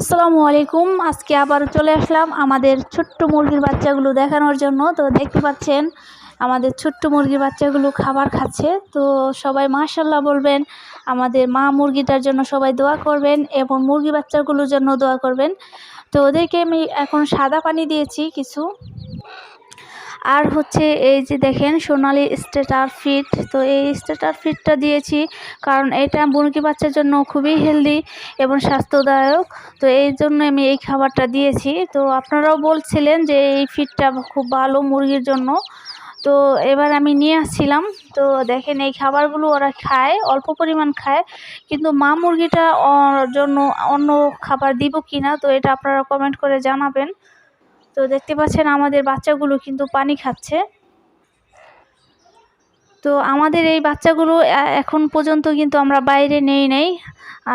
আসসালামু আলাইকুম। আজকে আবার চলে আসলাম আমাদের ছোট্ট মুরগির বাচ্চাগুলো দেখানোর জন্য। তো দেখতে পাচ্ছেন, আমাদের ছোট্ট মুরগির বাচ্চাগুলো খাবার খাচ্ছে। তো সবাই মাশাল্লাহ বলবেন, আমাদের মা মুরগিটার জন্য সবাই দোয়া করবেন এবং মুরগি বাচ্চাগুলোর জন্য দোয়া করবেন। তো ওদেরকে আমি এখন সাদা পানি দিয়েছি কিছু। আর হচ্ছে এই যে দেখেন সোনালি স্টেটার ফিট, তো এই স্টেটার ফিটটা দিয়েছি কারণ এটা মুরগি বাচ্চার জন্য খুবই হেলদি এবং স্বাস্থ্যদায়ক, তো এই জন্য আমি এই খাবারটা দিয়েছি। তো আপনারাও বলছিলেন যে এই ফিটটা খুব ভালো মুরগির জন্য, তো এবার আমি নিয়ে আসছিলাম। তো দেখেন এই খাবারগুলো ওরা খায়, অল্প পরিমাণ খায়, কিন্তু মা মুরগিটা জন্য অন্য খাবার দিব কি না তো এটা আপনারা কমেন্ট করে জানাবেন। তো দেখতে পাচ্ছেন আমাদের বাচ্চাগুলো কিন্তু পানি খাচ্ছে। তো আমাদের এই বাচ্চাগুলো এখন পর্যন্ত কিন্তু আমরা বাইরে নেই নেই।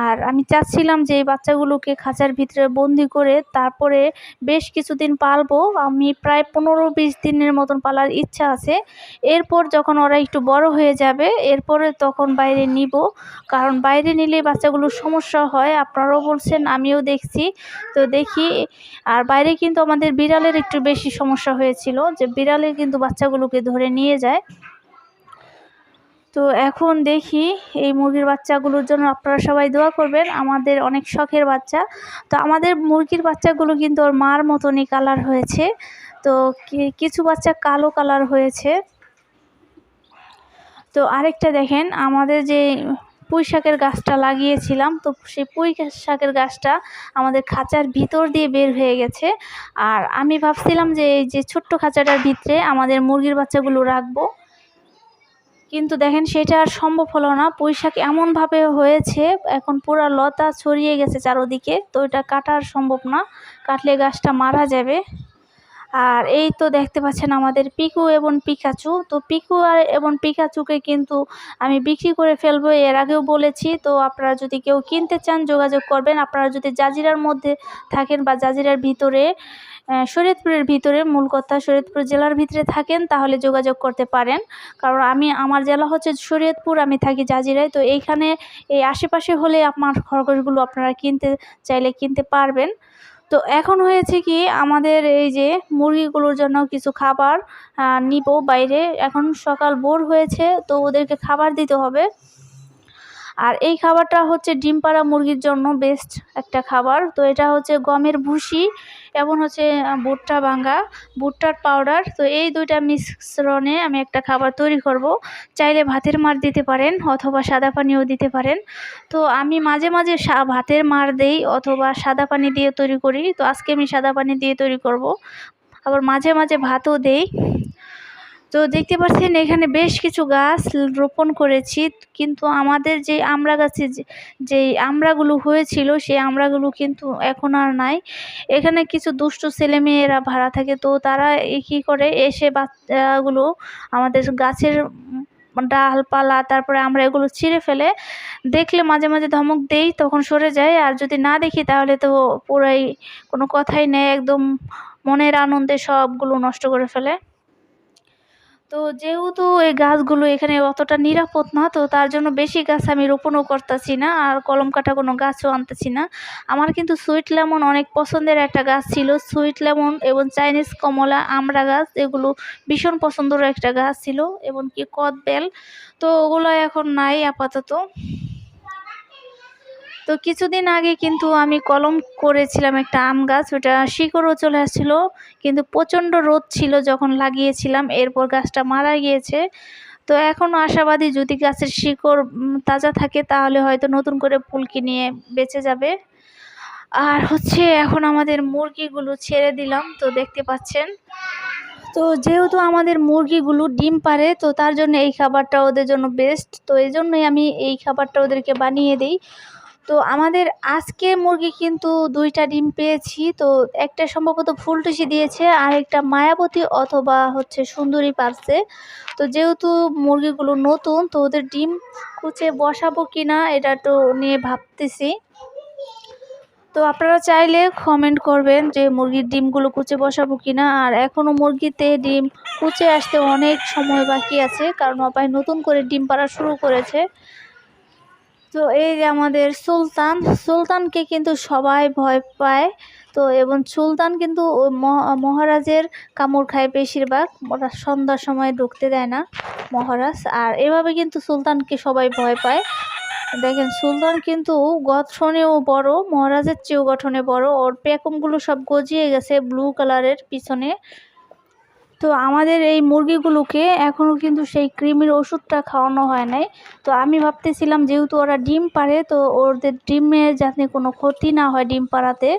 আর আমি চাচ্ছিলাম যে এই বাচ্চাগুলোকে খাঁচার ভিতরে বন্দি করে তারপরে বেশ কিছুদিন পালবো। আমি প্রায় পনেরো বিশ দিনের মতন পালার ইচ্ছা আছে। এরপর যখন ওরা একটু বড় হয়ে যাবে, এরপরে তখন বাইরে নিব। কারণ বাইরে নিলে বাচ্চাগুলোর সমস্যা হয়। আপনারাও বলছেন, আমিও দেখছি। তো দেখি, আর বাইরে কিন্তু আমাদের বিড়ালের একটু বেশি সমস্যা হয়েছিল যে বিড়ালে কিন্তু বাচ্চাগুলোকে ধরে নিয়ে যায়। তো এখন দেখি এই মুরগির বাচ্চাগুলোর জন্য আপনারা সবাই দোয়া করবেন। আমাদের অনেক শখের বাচ্চা। তো আমাদের মুরগির বাচ্চাগুলো কিন্তু ওর মার মতনই কালার হয়েছে। তো কিছু বাচ্চা কালো কালার হয়েছে। তো আরেকটা দেখেন, আমাদের যে পুঁই শাকের গাছটা লাগিয়েছিলাম, তো সেই পুঁই শাকের গাছটা আমাদের খাঁচার ভিতর দিয়ে বের হয়ে গেছে। আর আমি ভাবছিলাম যে এই যে ছোট্ট খাঁচাটার ভিতরে আমাদের মুরগির বাচ্চাগুলো রাখব। কিন্তু দেখেন সেটা আর সম্ভব হলো না। পৈশাক এমনভাবে হয়েছে, এখন পুরো লতা ছড়িয়ে গেছে চারোদিকে, তো এটা কাটার সম্ভব না। কাটলে গাছটা মারা যাবে। আর এই তো দেখতে পাচ্ছেন আমাদের পিকু এবং পিকাচু। তো পিকু আর এবং পিকাচুকে কিন্তু আমি বিক্রি করে ফেলব, এর আগেও বলেছি। তো আপনারা যদি কেউ কিনতে চান, যোগাযোগ করবেন। আপনারা যদি জাজিরার মধ্যে থাকেন বা জাজিরার ভিতরে শরীয়তপুরের ভিতরে, মূল কথা শরীয়তপুর জেলার ভিতরে থাকেন, তাহলে যোগাযোগ করতে পারেন। কারণ আমি, আমার জেলা হচ্ছে শরীয়তপুর, আমি থাকি জাজিরায়। তো এইখানে, এই আশেপাশে হলে আমার খরগোশগুলো আপনারা কিনতে চাইলে কিনতে পারবেন। তো এখন হয়েছে কি, আমাদের এই যে মুরগিগুলোর জন্য কিছু খাবার নিব বাইরে। এখন সকাল ভোর হয়েছে, তো ওদেরকে খাবার দিতে হবে। আর এই খাবারটা হচ্ছে ডিম পাড়া মুরগির জন্য বেস্ট একটা খাবার। তো এটা হচ্ছে গমের ভুসি এবং হচ্ছে ভুট্টা ভাঙ্গা, ভুট্টার পাউডার তো এই দুইটা মিশ্রণে আমি একটা খাবার তৈরি করব। চাইলে ভাতের মার দিতে পারেন অথবা সাদা পানিও দিতে পারেন। তো আমি মাঝে মাঝে ভাতের মার দেই অথবা সাদা পানি দিয়ে তৈরি করি। তো আজকে আমি সাদা পানি দিয়ে তৈরি করব। আবার মাঝে মাঝে ভাতও দেই। তো দেখতে পাচ্ছেন এখানে বেশ কিছু গাছ রোপণ করেছি। কিন্তু আমাদের যে আমড়া গাছে যে আমড়াগুলো হয়েছিল, সেই আমড়াগুলো কিন্তু এখন আর নাই। এখানে কিছু দুষ্ট ছেলেমেয়েরা ভাড়া থাকে। তো তারা কী করে, এসে বাচ্চাগুলো আমাদের গাছের ডালপালা, তারপরে আমরা এগুলো ছিঁড়ে ফেলে দেখলে মাঝে মাঝে ধমক দেই, তখন সরে যায়। আর যদি না দেখি তাহলে তো পুরাই কোনো কথাই নেই, একদম মনের আনন্দে সবগুলো নষ্ট করে ফেলে। তো যেহেতু এই গাছগুলো এখানে অতটা নিরাপদ না, তো তার জন্য বেশি গাছ আমি রোপণও করতেছি না, আর কলম কাটা কোনো গাছও আনতেছি না। আমার কিন্তু সুইট লেমন অনেক পছন্দের একটা গাছ ছিল, সুইট লেমন এবং চাইনিজ কমলা, আমড়া গাছ, এগুলো ভীষণ পছন্দের একটা গাছ ছিল, এবং কি কদবেল, তো ওগুলো এখন নাই আপাতত। তো কিছুদিন আগে কিন্তু আমি কলম করেছিলাম একটা আম গাছ, ওটা শিকড়ও চলে আসছিল, কিন্তু প্রচণ্ড রোদ ছিল যখন লাগিয়েছিলাম, এরপর গাছটা মারা গিয়েছে। তো এখনও আশাবাদী যদি গাছের শিকড় তাজা থাকে তাহলে হয়তো নতুন করে ফুলকি নিয়ে বেঁচে যাবে। আর হচ্ছে এখন আমাদের মুরগিগুলো ছেড়ে দিলাম, তো দেখতে পাচ্ছেন। তো যেহেতু আমাদের মুরগিগুলো ডিম পারে তো তার জন্য এই খাবারটা ওদের জন্য বেস্ট তো এই জন্যই আমি এই খাবারটা ওদেরকে বানিয়ে দিই। তো আমাদের আজকে মুরগি কিন্তু দুইটা ডিম পেয়েছি। তো একটা সম্ভবত ফুলটুসি দিয়েছে, আর একটা মায়াবতী অথবা হচ্ছে সুন্দরী পারছে। তো যেহেতু মুরগিগুলো নতুন, তো ওদের ডিম কুচে বসাবো কি না এটা তো নিয়ে ভাবতেছি। তো আপনারা চাইলে কমেন্ট করবেন যে মুরগির ডিমগুলো কুচে বসাবো কি না আর এখনও মুরগিতে ডিম কুচে আসতে অনেক সময় বাকি আছে, কারণ অপায় নতুন করে ডিম পাড়া শুরু করেছে। তো এই যে আমাদের সুলতান, সুলতানকে কিন্তু সবাই ভয় পায়। তো এবং সুলতান কিন্তু মহা- মহারাজের কামড় খায় বেশিরভাগ, ওরা সন্ধ্যার সময় ঢুকতে দেয় না মহারাজ। আর এভাবে কিন্তু সুলতানকে সবাই ভয় পায়। দেখেন, সুলতান কিন্তু গঠনেও বড়, মহারাজের চেয়েও গঠনে বড়। ওর পেখমগুলো সব গজিয়ে গেছে ব্লু কালারের পিছনে। তো আমাদের এই মুরগিগুলোকে এখনও কিন্তু সেই কৃমির ওষুধটা খাওয়ানো হয় নাই। তো আমি ভাবতেছিলাম যেহেতু ওরা ডিম পারে তো ওদের ডিমে যাতে কোনো ক্ষতি না হয় ডিম পাড়াতে।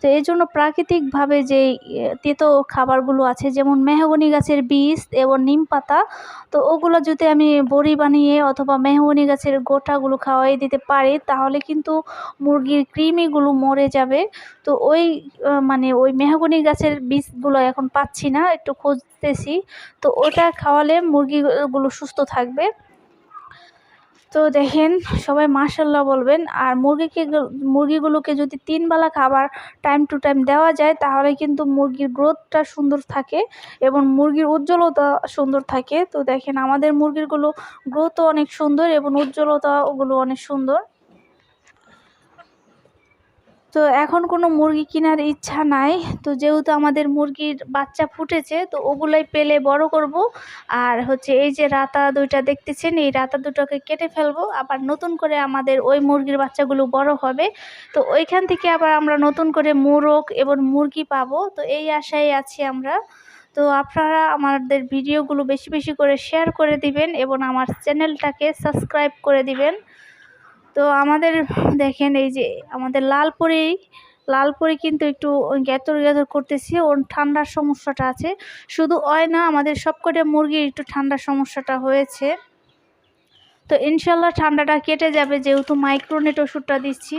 তো এই জন্য প্রাকৃতিকভাবে যেই তেতো খাবারগুলো আছে, যেমন মেহগনি গাছের বীজ এবং নিম পাতা, তো ওগুলো যদি আমি বড়ি বানিয়ে অথবা মেহগনি গাছের গোটাগুলো খাওয়াই দিতে পারি, তাহলে কিন্তু মুরগির কৃমিগুলো মরে যাবে। তো ওই মানে ওই মেহগনি গাছের বীজগুলো এখন পাচ্ছি না, একটু খুঁজতেছি। তো ওটা খাওয়ালে মুরগিগুলো সুস্থ থাকবে। তো দেখেন, সবাই মার্শাল্লাহ বলবেন। আর মুরগিকে মুরগিগুলোকে যদি তিন বেলা খাবার টাইম টু টাইম দেওয়া যায়, তাহলে কিন্তু মুরগির গ্রোথটা সুন্দর থাকে এবং মুরগির উজ্জ্বলতা সুন্দর থাকে। তো দেখেন, আমাদের মুরগিরগুলো গ্রোথও অনেক সুন্দর এবং উজ্জ্বলতাগুলো অনেক সুন্দর। তো এখন কোনো মুরগি কেনার ইচ্ছা নাই। তো যেহেতু আমাদের মুরগির বাচ্চা ফুটেছে, তো ওগুলাই পেলে বড় করব। আর হচ্ছে এই যে রাতা দুইটা দেখতেছেন, এই রাতা দুটোকে কেটে ফেলব। আবার নতুন করে আমাদের ওই মুরগির বাচ্চাগুলো বড় হবে। তো ওইখান থেকে আবার আমরা নতুন করে মোরগ এবং মুরগি পাবো। তো এই আশায় আছি আমরা। তো আপনারা আমাদের ভিডিওগুলো বেশি বেশি করে শেয়ার করে দিবেন এবং আমার চ্যানেলটাকে সাবস্ক্রাইব করে দিবেন। তো আমাদের দেখেন এই যে আমাদের লালপুরি লালপুরি কিন্তু একটু গ্যাতর গ্যাতর করতেছি, ওর ঠান্ডার সমস্যাটা আছে। শুধু ওই না, আমাদের সবকটা মুরগির একটু ঠান্ডার সমস্যাটা হয়েছে। তো ইনশাল্লাহ ঠান্ডাটা কেটে যাবে যেহেতু মাইক্রোনেট ওষুধটা দিচ্ছি।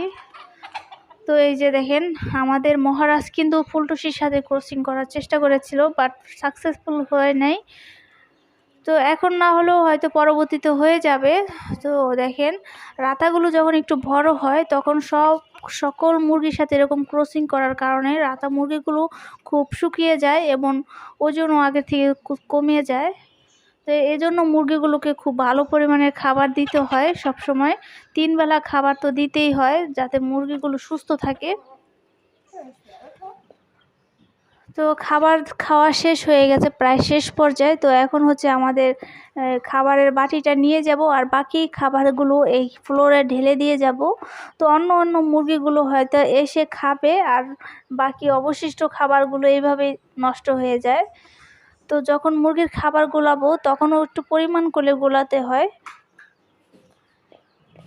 তো এই যে দেখেন, আমাদের মহারাজ কিন্তু ফুলটুসির সাথে ক্রসিং করার চেষ্টা করেছিল বাট সাকসেসফুল হয় নাই। তো এখন না হলেও হয়তো পরবর্তীতে হয়ে যাবে। তো দেখেন, রাতাগুলো যখন একটু বড় হয়, তখন সব সকল মুরগির সাথে এরকম ক্রসিং করার কারণে রাতা মুরগিগুলো খুব শুকিয়ে যায় এবং ওজনও আগে থেকে কমিয়ে যায়। তো এই জন্য মুরগিগুলোকে খুব ভালো পরিমাণের খাবার দিতে হয় সব সময় তিন বেলা খাবার তো দিতেই হয়, যাতে মুরগিগুলো সুস্থ থাকে। তো খাবার খাওয়া শেষ হয়ে গেছে, প্রায় শেষ পর্যায়ে। তো এখন হচ্ছে আমাদের খাবারের বাটিটা নিয়ে যাব আর বাকি খাবারগুলো এই ফ্লোরে ঢেলে দিয়ে যাব। তো অন্য অন্য মুরগিগুলো হয়তো এসে খাবে আর বাকি অবশিষ্ট খাবারগুলো এইভাবেই নষ্ট হয়ে যায়। তো যখন মুরগির খাবার গোলাবো তখনও একটু পরিমাণ করে গোলাতে হয়।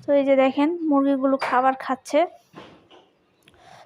তো এই যে দেখেন, মুরগিগুলো খাবার খাচ্ছে।